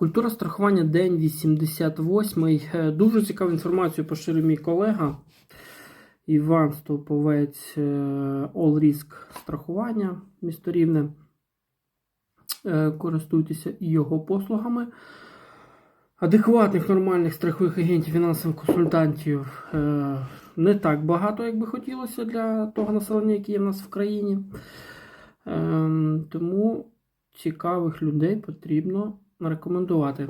Культура страхування день 88. Е, Дуже цікаву інформацію поширив мій колега Іван Стовповець е, All Risk страхування місто Рівне. Е, Користуйтеся його послугами. Адекватних нормальних страхових агентів, фінансових консультантів не так багато, як би хотілося для того населення, яке є в нас в країні. Ем, Тому цікавих людей потрібно рекомендувати.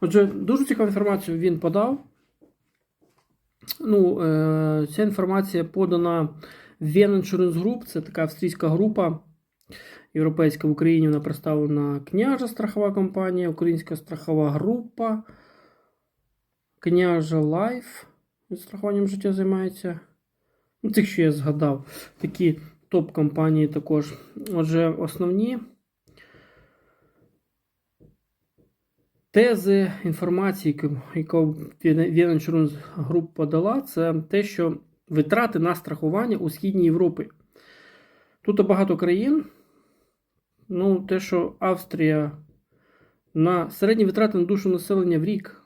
Отже, дуже цікаву інформацію він подав. Ну, е, Ця інформація подана Ven Insurance Group, це така австрійська група. Європейська в Україні вона представлена княжа страхова компанія, українська страхова група, княжа Лайф страхуванням життя займається. Ну, Цих, що я згадав, такі топ-компанії також. Отже, основні тези інформації, яку- Insurance Group подала, це те, що витрати на страхування у Східній Європі. Тут багато країн. Ну, те, що Австрія на середні витрати на душу населення в рік.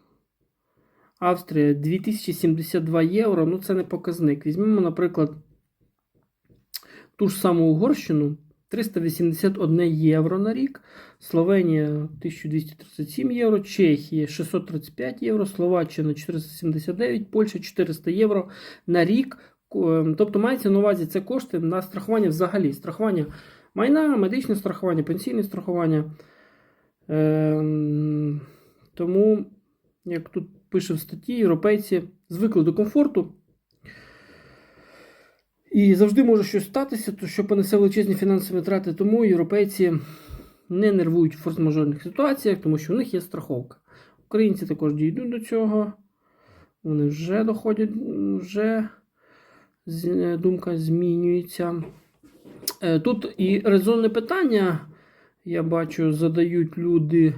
Австрія 2072 євро. Ну, це не показник. Візьмемо, наприклад, ту ж саму Угорщину 381 євро на рік, Словенія 1237 євро, Чехія 635 євро, Словаччина 479, Польща 400 євро на рік. Тобто мається на увазі це кошти на страхування взагалі. Страхування майна, медичне страхування, пенсійне страхування. Ем, тому, як тут пише в статті, європейці звикли до комфорту. І завжди може щось статися, то що понесе величезні фінансові витрати. Тому європейці не нервують в форс-мажорних ситуаціях, тому що у них є страховка. Українці також дійдуть до цього. Вони вже доходять, вже е, думка змінюється. Е, Тут і резонне питання, я бачу, задають люди.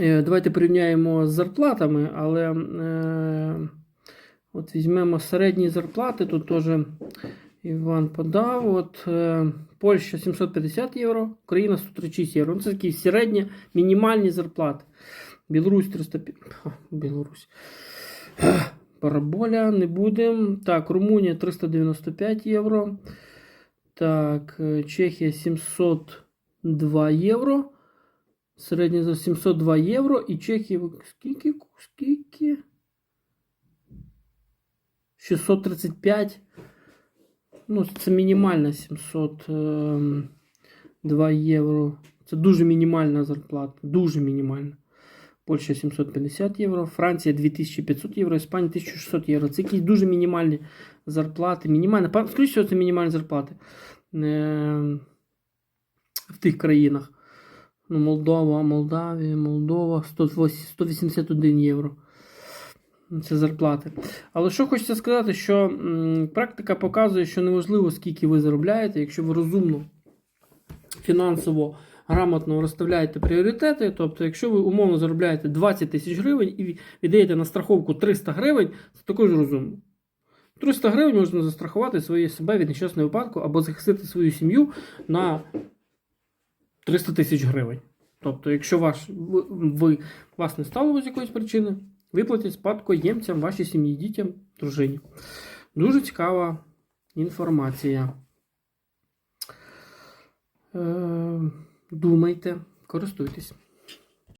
Е, Давайте порівняємо з зарплатами, але от візьмемо середні зарплати. Тут теж Іван подав. От, е, Польща 750 євро, Україна 136 євро. Ну, це такі середні мінімальні зарплати. Білорусь 305. Білорусь. Параболя не будемо. Так, Румунія 395 євро. Так, е, Чехія 702 євро. Середня за 702 євро. І Чехія скільки? Скільки? 635. Ну, це мінімальна 702 євро. Це дуже мінімальна зарплата. Дуже мінімальна. Польща 750 євро, Франція 2500 євро, Іспанія 1600 євро. Це якісь дуже мінімальні зарплати. Мінімальна, всього, це мінімальні зарплати в тих країнах. Ну, Молдова, Молдавія, Молдова 181 євро. Це зарплати. Але що хочеться сказати, що м, практика показує, що неважливо, скільки ви заробляєте, якщо ви розумно, фінансово грамотно розставляєте пріоритети. Тобто, якщо ви умовно заробляєте 20 тисяч гривень і віддаєте на страховку 300 гривень, це також розумно. 300 гривень можна застрахувати своє себе від нещасного випадку або захистити свою сім'ю на 300 тисяч гривень. Тобто, якщо ваш, ви- вас не стало з якоїсь причини, виплатять спадкоємцям, вашій сім'ї, дітям, дружині. Дуже цікава інформація. Е, думайте, користуйтесь.